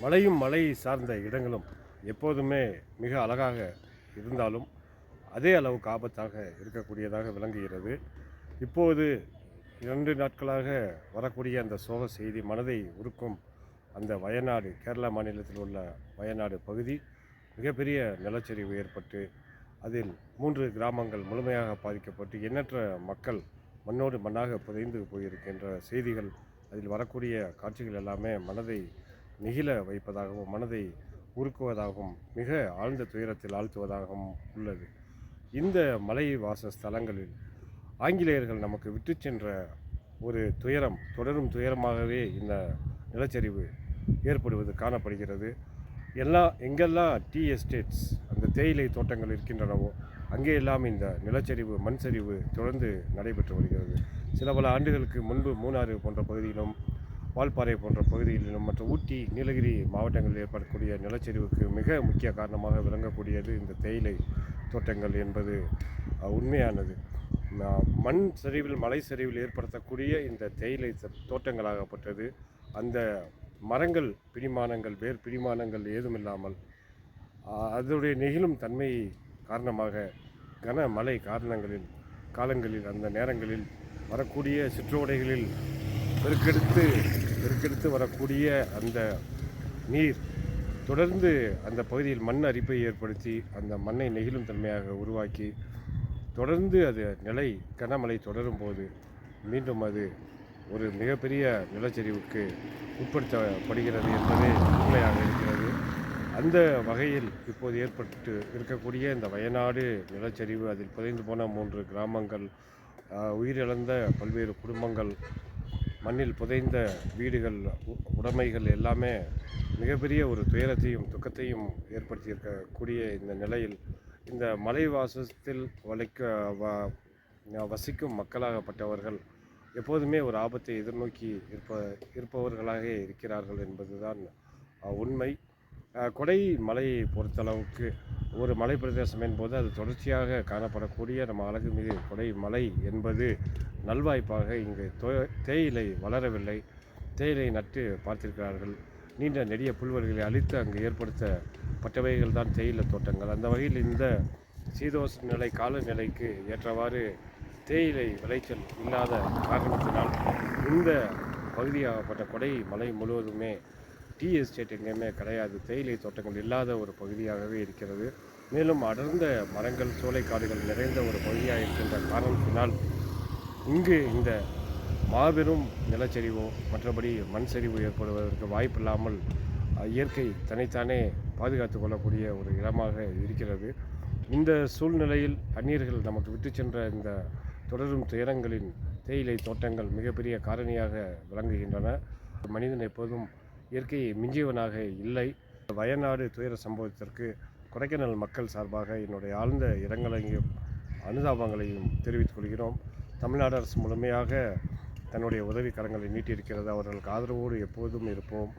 மலையும் மலை சார்ந்த இடங்களும் எப்போதுமே மிக அழகாக இருந்தாலும் அதே அளவுக்கு ஆபத்தாக இருக்கக்கூடியதாக விளங்குகிறது. இப்போது இரண்டு நாட்களாக வரக்கூடிய அந்த சோக செய்தி மனதை உருக்கும் அந்த வயநாடு கேரளா மாநிலத்தில் உள்ள வயநாடு பகுதி மிகப்பெரிய நிலச்சரிவு ஏற்பட்டு அதில் மூன்று கிராமங்கள் முழுமையாக பாதிக்கப்பட்டு எண்ணற்ற மக்கள் மண்ணோடு மண்ணாக புதைந்து போயிருக்கின்ற செய்திகள் அதில் வரக்கூடிய காட்சிகள் எல்லாமே மனதை நெகிழ வைப்பதாகவும் மனதை உருக்குவதாகவும் மிக ஆழ்ந்த துயரத்தில் ஆழ்த்துவதாகவும் உள்ளது. இந்த மலை வாச ஸ்தலங்களில் ஆங்கிலேயர்கள் நமக்கு விட்டு சென்ற ஒரு துயரம் தொடரும் துயரமாகவே இந்த நிலச்சரிவு ஏற்படுவது காணப்படுகிறது. எல்லா எங்கெல்லாம் டீ எஸ்டேட்ஸ் அந்த தேயிலை தோட்டங்கள் இருக்கின்றனவோ அங்கே எல்லாம் இந்த நிலச்சரிவு மண் சரிவு தொடர்ந்து நடைபெற்று வருகிறது. சில பல ஆண்டுகளுக்கு முன்பு மூணாறு போன்ற பகுதியிலும் வால்பாறை போன்ற பகுதிகளிலும் மற்றும் ஊட்டி நீலகிரி மாவட்டங்களில் ஏற்படக்கூடிய நிலச்சரிவுக்கு மிக முக்கிய காரணமாக விளங்கக்கூடியது இந்த தேயிலை தோட்டங்கள் என்பது உண்மையானது. மண் சரிவில் மலை சரிவில் ஏற்படுத்தக்கூடிய இந்த தேயிலை தோட்டங்களாகப்பட்டது. அந்த மரங்கள் பிடிமானங்கள் வேர் பிடிமானங்கள் ஏதுமில்லாமல் அதனுடைய நெகிழும் தன்மை காரணமாக கன மழை காரணங்களில் காலங்களில் அந்த நேரங்களில் வரக்கூடிய சிற்றோடைகளில் பெருக்கெடுத்து பெருக்கெடுத்து வரக்கூடிய அந்த நீர் தொடர்ந்து அந்த பகுதியில் மண் அரிப்பை ஏற்படுத்தி அந்த மண்ணை நெகிழும் தன்மையாக உருவாக்கி தொடர்ந்து அது நிலை கனமழை தொடரும் போது மீண்டும் அது ஒரு மிகப்பெரிய நிலச்சரிவுக்கு உட்படுத்தப்படுகிறது என்பதே உண்மையாக இருக்கிறது. அந்த வகையில் இப்போது ஏற்பட்டு இருக்கக்கூடிய இந்த வயநாடு நிலச்சரிவு அதில் புதைந்து போன மூன்று கிராமங்கள் உயிரிழந்த பல்வேறு குடும்பங்கள் மண்ணில் புதைந்த வீடுகள் உ- உடைமைகள் எல்லாமே மிகப்பெரிய ஒரு துயரத்தையும் துக்கத்தையும் ஏற்படுத்தியிருக்கக்கூடிய இந்த நிலையில் இந்த மலைவாசத்தில் வளைக்க வ வசிக்கும் மக்களாகப்பட்டவர்கள் எப்போதுமே ஒரு ஆபத்தை எதிர்நோக்கி இருப்ப இருப்பவர்களாக இருக்கிறார்கள் என்பதுதான் உண்மை. கொடை மலையை பொறுத்தளவுக்கு ஒரு மலை பிரதேசம் என்பது அது தொடர்ச்சியாக காணப்படக்கூடிய நம்ம அழகு அழகுமிகு கொடை மலை என்பது நல்வாய்ப்பாக இங்கு தேயிலை வளரவில்லை. தேயிலை நட்டு பார்த்திருக்கிறார்கள். நீண்ட நெடிய புல்வெளிகளை அழித்து அங்கு ஏற்படுத்தப்பட்டவைகள் தான் தேயிலை தோட்டங்கள். அந்த வகையில் இந்த சீதோஷ நிலை காலநிலைக்கு ஏற்றவாறு தேயிலை விளைச்சல் இல்லாத காரணத்தினால் இந்த பகுதியாகப்பட்ட கொடை மலை முழுவதுமே டீ எஸ்டேட் எங்கேயுமே கிடையாது. தேயிலை தோட்டங்கள் இல்லாத ஒரு பகுதியாகவே இருக்கிறது. மேலும் அடர்ந்த மரங்கள் சோலைக்காடுகள் நிறைந்த ஒரு பகுதியாக இருக்கின்ற காரணத்தினால் இங்கு இந்த மாபெரும் நிலச்சரிவோ மற்றபடி மண் சரிவு ஏற்படுவதற்கு வாய்ப்பில்லாமல் இல்லாமல் இயற்கை தன்னைத்தானே பாதுகாத்து கொள்ளக்கூடிய ஒரு இடமாக இருக்கிறது. இந்த சூழ்நிலையில் அந்நியர்கள் நமக்கு விட்டு சென்ற இந்த தொடரும் துயரங்களின் தேயிலை தோட்டங்கள் மிகப்பெரிய காரணியாக விளங்குகின்றன. மனிதன் எப்போதும் இயற்கையை மிஞ்சியவனாக இல்லை. வயநாடு துயர சம்பவத்திற்கு கொடைக்கானல் மக்கள் சார்பாக என்னுடைய ஆழ்ந்த இரங்கலையும் அனுதாபங்களையும் தெரிவித்துக் கொள்கிறோம். தமிழ்நாடு அரசு முழுமையாக தன்னுடைய உதவி கரங்களை நீட்டியிருக்கிறது. அவர்களுக்கு ஆதரவோடு எப்போதும் இருப்போம்.